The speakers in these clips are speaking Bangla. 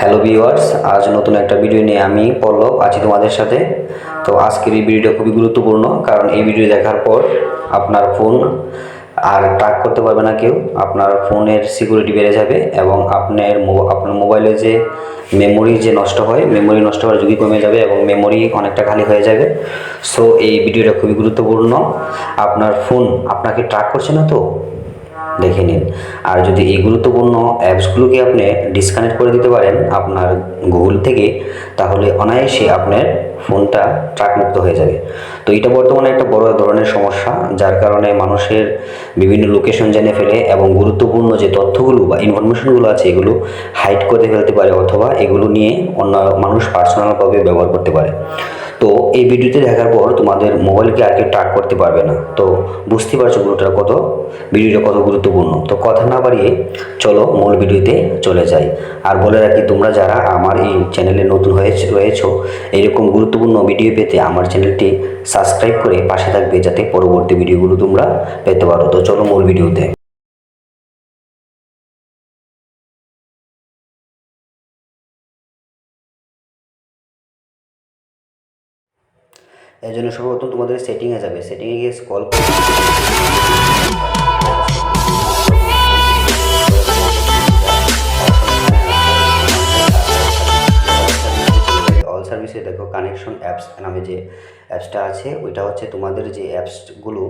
হ্যালো ভিউয়ার্স আজ নতুন একটা ভিডিও নিয়ে আমি, পল্লব, আছি তোমাদের সাথে। তো আজকের এই ভিডিওটা খুবই গুরুত্বপূর্ণ, কারণ এই ভিডিও দেখার পর আপনার ফোন আর ট্র্যাক করতে পারবে না কেউ। আপনার ফোনের সিকিউরিটি বেড়ে যাবে এবং আপনার আপনার মোবাইলে যে মেমোরি যে নষ্ট হয় মেমোরি নষ্ট হওয়ার ঝুঁকি কমে যাবে এবং মেমোরি অনেকটা খালি হয়ে যাবে। সো এই ভিডিওটা খুবই গুরুত্বপূর্ণ। আপনার ফোন আপনাকে ট্র্যাক করছে না তো? দেখে নিন। আর যদি এই গুরুত্বপূর্ণ অ্যাপসগুলোকে আপনি ডিসকানেক্ট করে দিতে পারেন আপনার গুগল থেকে, তাহলে অনায়াসে আপনার ফোনটা ট্র্যাকমুক্ত হয়ে যাবে। তো এটা বর্তমানে একটা বড় ধরনের সমস্যা, যার কারণে মানুষের বিভিন্ন লোকেশন জেনে ফেলে এবং গুরুত্বপূর্ণ যে তথ্যগুলো বা ইনফরমেশনগুলো আছে, এগুলো হাইড করে ফেলতে পারে অথবা এগুলো নিয়ে অন্য মানুষ পার্সোনালভাবে ব্যবহার করতে পারে। তো এই ভিডিওতে দেখার পর তোমাদের মোবাইলকে আর কি ট্র্যাক করতে পারবে না। তো বুঝতে পারছ ভিডিওটা কত? ভিডিওটা কত গুরুত্বপূর্ণ। তো কথা না বাড়িয়ে চলো মূল ভিডিওতে চলে যাই। আর বলে রাখি, তোমরা যারা আমার এই চ্যানেলে নতুন হয়েছে রয়েছো এইরকম গুরুত্বপূর্ণ ভিডিও পেতে আমার চ্যানেলটি সাবস্ক্রাইব করে পাশে থাকবে, যাতে পরবর্তী ভিডিওগুলো তোমরা পেতে পারো। তো চলো মূল ভিডিওতে। এর জন্য সর্বপ্রথম তোমাদের সেটিংয়ে যাবে। সেটিংয়ে গিয়ে স্কল সার্ভিসে দেখো কানেকশন অ্যাপস নামে যে অ্যাপসটা আছে, ওইটা হচ্ছে তোমাদের যে অ্যাপসগুলো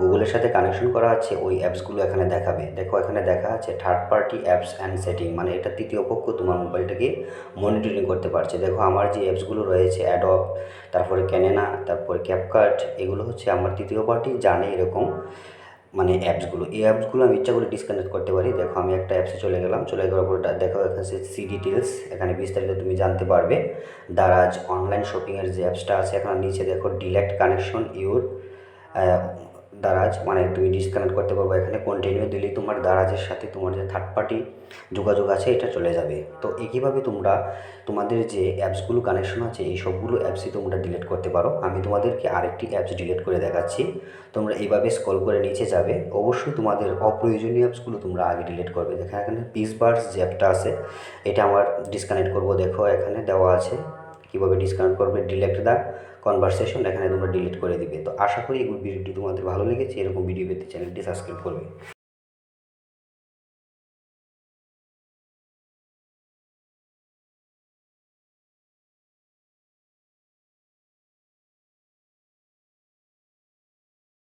গুগলের সাথে কানেকশন করা আছে, ওই অ্যাপসগুলো এখানে দেখাবে। দেখো এখানে দেখা আছে third party apps and setting মানে এটা তৃতীয় পক্ষ তোমার মোবাইলটাকে মনিটরিং করতে পারছে। দেখো আমার যে অ্যাপসগুলো রয়েছে অ্যাডপ তারপরে ক্যানেনা তারপরে ক্যাপকার্ট এগুলো হচ্ছে আমার তৃতীয় পার্টি জানে এরকম। মানে অ্যাপসগুলো এই অ্যাপসগুলো আমি ইচ্ছা করে ডিসকানেক্ট করতে পারি। দেখো, আমি একটা অ্যাপসে চলে গেলাম। চলে যাওয়ার পর দেখো এখানে সি ডিটেলস এখানে বিস্তারিত তুমি জানতে পারবে। দারাজ অনলাইন শপিংয়ের যে অ্যাপসটা আছে, এখানে নিচে দেখো ডিলেক্ট কানেকশন ইউর দারাজ মানে তুমি ডিসকানেক্ট করতে পারব এখানে। কন্টিনিউ দিলেই তোমার দারাজের সাথে তোমার যে থার্ড পার্টি যোগাযোগ আছে, এটা চলে যাবে। তো একইভাবে তোমরা, তোমাদের যে অ্যাপসগুলো কানেকশন আছে, এই সবগুলো অ্যাপসই তোমরা ডিলিট করতে পারো। আমি তোমাদেরকে আরেকটি অ্যাপস ডিলিট করে দেখাচ্ছি। তোমরা এইভাবে স্ক্রল করে নিচে যাবে। অবশ্যই তোমাদের অপ্রয়োজনীয় অ্যাপসগুলো তোমরা আগে ডিলিট করবে। দেখো এখানে পিস বার্স যে অ্যাপটা আছে, এটা আমার ডিসকানেক্ট করব। দেখো এখানে দেওয়া আছে। কীভাবে ডিসকানেক্ট করবে ডিলেক্ট দা কনভারসেশন এখানে তোমরা ডিলিট করে দিবে। তো আশা করি এই ভিডিওটি তোমাদের ভালো লেগেছে। এরকম ভিডিও পেতে চ্যানেলটি সাবস্ক্রাইব করবে।